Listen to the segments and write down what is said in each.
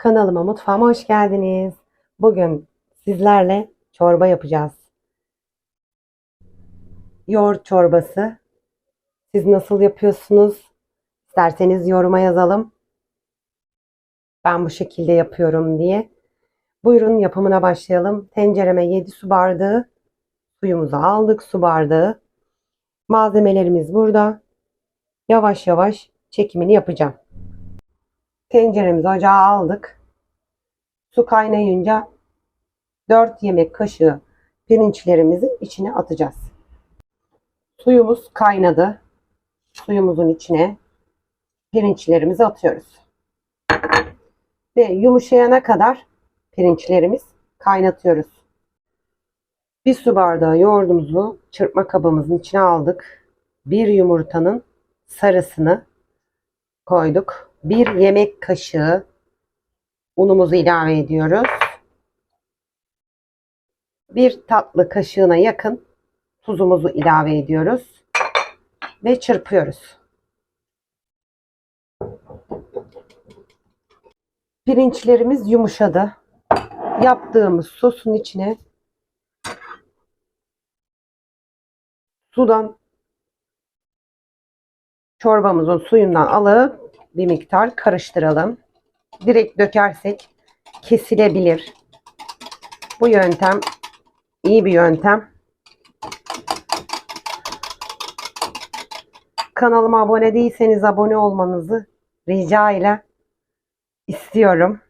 Kanalıma, mutfağıma hoş geldiniz. Bugün sizlerle çorba yapacağız. Yoğurt çorbası. Siz nasıl yapıyorsunuz? İsterseniz yoruma yazalım. Ben bu şekilde yapıyorum diye. Buyurun yapımına başlayalım. Tencereme 7 su bardağı suyumuzu aldık. Su bardağı. Malzemelerimiz burada. Yavaş yavaş çekimini yapacağım. Tenceremizi ocağa aldık. Su kaynayınca 4 yemek kaşığı pirinçlerimizi içine atacağız. Suyumuz kaynadı. Suyumuzun içine pirinçlerimizi atıyoruz. Ve yumuşayana kadar pirinçlerimiz kaynatıyoruz. Bir su bardağı yoğurdumuzu çırpma kabımızın içine aldık. Bir yumurtanın sarısını koyduk. Bir yemek kaşığı unumuzu ilave ediyoruz. Bir tatlı kaşığına yakın tuzumuzu ilave ediyoruz ve çırpıyoruz. Pirinçlerimiz yumuşadı. Yaptığımız sosun içine sudan çorbamızın suyundan alıp bir miktar karıştıralım. Direkt dökersek kesilebilir. Bu yöntem iyi bir yöntem. Kanalıma abone değilseniz abone olmanızı rica ile istiyorum.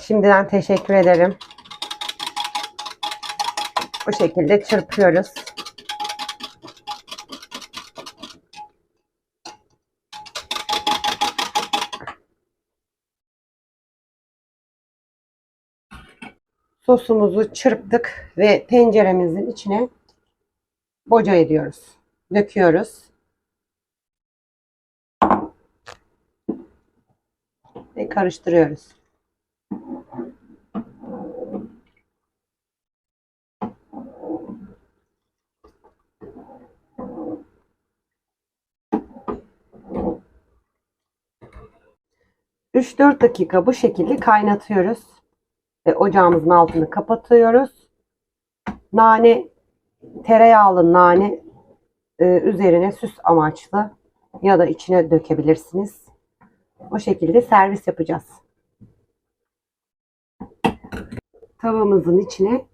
Şimdiden teşekkür ederim. Bu şekilde çırpıyoruz. Sosumuzu çırptık ve tenceremizin içine boca ediyoruz. Döküyoruz. Ve karıştırıyoruz. Üç dört dakika bu şekilde kaynatıyoruz ocağımızın altını kapatıyoruz. Nane, tereyağlı nane e, üzerine süs amaçlı ya da içine dökebilirsiniz. O şekilde servis yapacağız. Tavamızın içine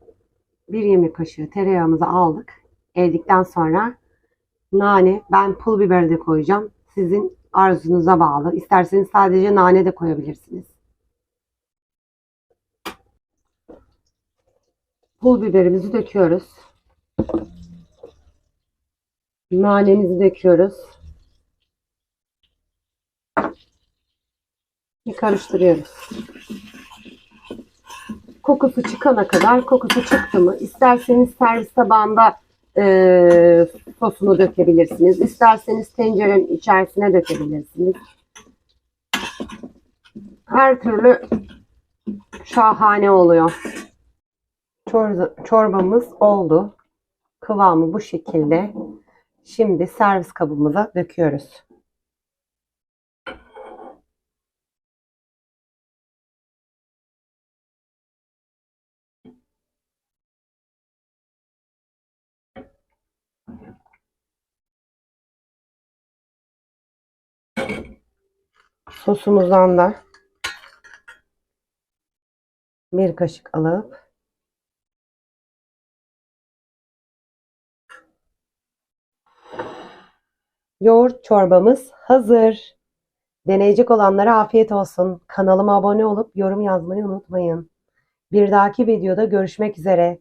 bir yemek kaşığı tereyağımızı aldık. Eridikten sonra nane, ben pul biber de koyacağım. Sizin arzunuza bağlı. İsterseniz sadece nane de koyabilirsiniz. Pul biberimizi döküyoruz. Nanemizi döküyoruz. Bir karıştırıyoruz. Kokusu çıkana kadar kokusu çıktı mı isterseniz servis tabağında e, sosunu dökebilirsiniz. İsterseniz tencerenin içerisine dökebilirsiniz. Her türlü şahane oluyor. Çorba, çorbamız oldu. Kıvamı bu şekilde. Şimdi servis kabımıza döküyoruz. Sosumuzdan da bir kaşık alıp Yoğurt çorbamız hazır. Deneyecek olanlara afiyet olsun. Kanalıma abone olup yorum yazmayı unutmayın. Bir dahaki videoda görüşmek üzere.